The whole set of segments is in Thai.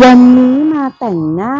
วันนี้ มาแต่งหน้า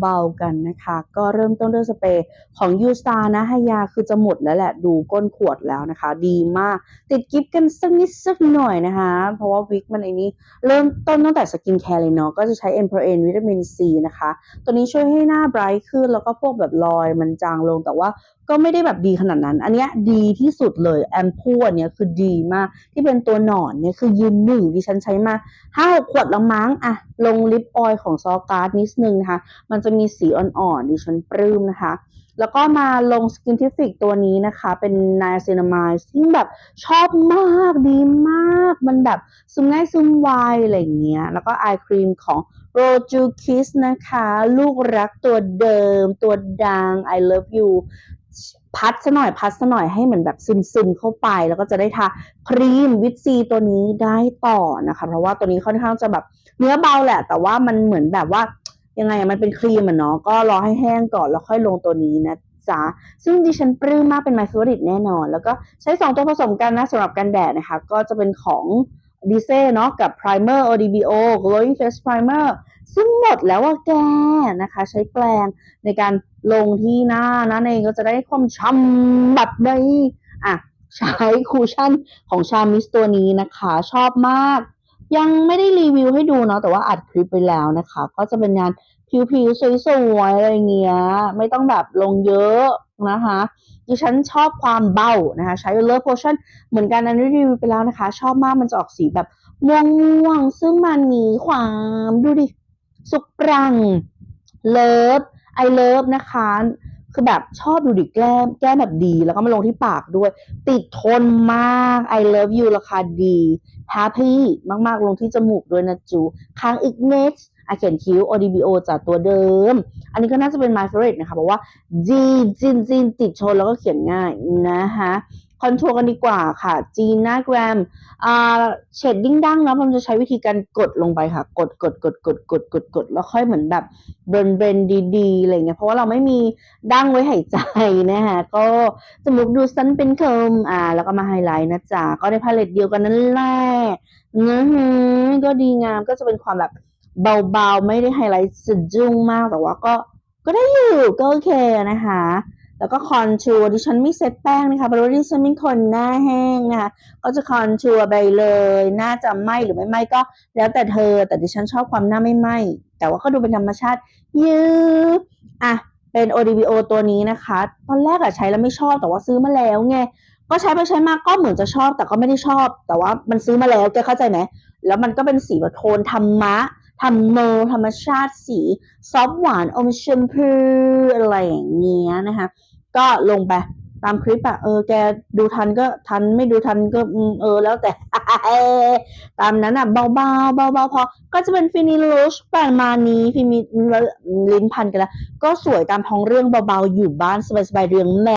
เบาๆกันนะคะ ก็เริ่มต้นด้วยสเปรย์ของ u s t a r นะฮายาคือจะหมดแล้วแหละดูก้นขวดแล้วนะคะ ดีมาก ติดกิฟต์กันสักนิดสักหน่อยนะคะ เพราะว่าวิกมันไอ้นี้ เริ่มต้นตั้งแต่สกินแคร์เลยเนาะก็จะใช้ e m p e r n วิตามินซีนะคะ ตัวนี้ช่วยให้หน้าไบรท์ขึ้น แล้วก็พวกแบบรอยมันจางลงแต่ว่าก็ไม่ได้แบบดีขนาดนั้น อันนี้ดีที่สุดเลยแอมพูอันเนี้ยคือดีมาก ที่เป็นตัวหนอนเนี่ยคือยืนหนึ่งดิฉันใช้มาห้าหกขวดแล้วมั้งอะลงลิปออยล์ของซอการ์ดนิดนึงนะคะ มันจะมีสีอ่อนๆดิฉันปลื้มนะคะ แล้วก็มาลงสกินทิฟิกตัวนี้นะคะ เป็นไนซินามายซึ่งแบบชอบมากดีมาก มันแบบซึมง่ายซึมไวอะไรอย่างเงี้ย แล้วก็อายครีมของ r o j u Kiss นะคะ ลูกรักตัวเดิม ตัวดัง I love you พัดซะหน่อยพัดซะหน่อยให้เหมือนแบบซึมซึมๆเข้าไป แล้วก็จะได้ทาครีมวิตซีตัวนี้ได้ต่อนะคะ เพราะว่าตัวนี้ค่อนข้างจะแบบเนื้อเบาแหละ แต่ว่ามันเหมือนแบบว่า ยังไงมันเป็นครีมอะเนาะก็รอให้แห้งก่อนแล้วค่อยลงตัวนี้นะจ๊ะซึ่งดิฉันปลื้มมากเป็น my favorite แน่นอน แล้วก็ใช้ 2 ตัวผสมกันนะสำหรับกันแดดนะคะ ก็จะเป็นของดีเซ่เนาะกับ primer ODBO glowing face primer ซึ่งหมดแล้วอะแกนะคะ ใช้แปรงในการลงที่หน้านั่นเองก็จะได้ความช่ำแบบนี้อะใช้คูชั่นของชามิสตัวนี้นะคะ ชอบมาก ยังไม่ได้รีวิวให้ดูเนาะแต่ว่าอัดคลิปไปแล้วนะคะ ก็จะเป็นงานผิวๆ สวยๆ อะไรเงี้ย ไม่ต้องแบบลงเยอะนะคะดิฉันชอบความเบานะคะ ใช้ Love Potion เหมือนกันอันนี้รีวิวไปแล้วนะคะ ชอบมากมันจะออกสีแบบม่วงๆซึ่งมันมีความดูดิ สุกปรัง เลิฟไอเลิฟนะคะ คือแบบชอบดูดิแก้ม แก้มแบบดี แล้วก็มาลงที่ปากด้วย ติดทนมาก I love you ราคาดี happy มาก ๆ ลงที่จมูกด้วยนะจูค้างอีกเน็ตอาเขียนคิ้ว ODBO จากตัวเดิม อันนี้ก็น่าจะเป็น my favorite นะคะ เพราะว่าจีจินจินติดทนแล้วก็เขียนง่ายนะคะ คอนโทร์กันดีกว่าค่ะจีน่าแกรมอ่าเชดดิ้งดั้งเนาะผมจะใช้วิธีการกดลงไปค่ะ กดกดกดกดกดกดกดแล้วค่อยเหมือนแบบเบรนเบรนดีๆอะไรเงี้ยเพราะว่าเราไม่มีดั้งไว้หายใจนะคะก็จมูกดูสั้นเป็นเคิมอ่า แล้วก็มาไฮไลท์นะจ๊ะก็ได้พาเลตเดียวกันนั่นแหละนะฮะก็ดีงามก็จะเป็นความแบบเบาๆ ไม่ได้ไฮไลท์สุดจุ้งมากแต่ว่าก็ก็ได้อยู่ก็โอเคนะคะ แล้วก็คอนทัวร์ดิฉันไม่เซ็ตแป้งนะคะเพราะว่าดิฉันเป็นคนหน้าแห้งนะคะก็จะคอนทัวร์ไปเลยหน้าจะไหมหรือไม่ไหมก็ แล้วแต่เธอ แต่ดิฉันชอบความหน้าไม่ไหมแต่ว่าก็ดูเป็นธรรมชาติยืดอะเป็น ODBO ตัวนี้นะคะ ตอนแรกอะใช้แล้วไม่ชอบแต่ว่าซื้อมาแล้วไงก็ใช้ไปใช้มาก็เหมือนจะชอบแต่ก็ไม่ได้ชอบ แต่ว่ามันซื้อมาแล้วแกเข้าใจไหมแล้วมันก็เป็นสีแบบโทนธรรมะ ธรรมโนธรรมชาติสีซอฟหวานอมชมพูอะไรอย่างเงี้ยนะคะ ก็ลงไปตามคลิปอะเออแกดูทันก็ทันไม่ดูทันก็เออแล้วแต่ตามนั้นอะเบาๆเบาๆพอก็จะเป็นฟินิลูชประมาณนี้ฟิมิลิ้นพันกันแล้ว ก็สวยตามท้องเรื่องเบาๆ อยู่บ้านสบายๆเรื่องแม่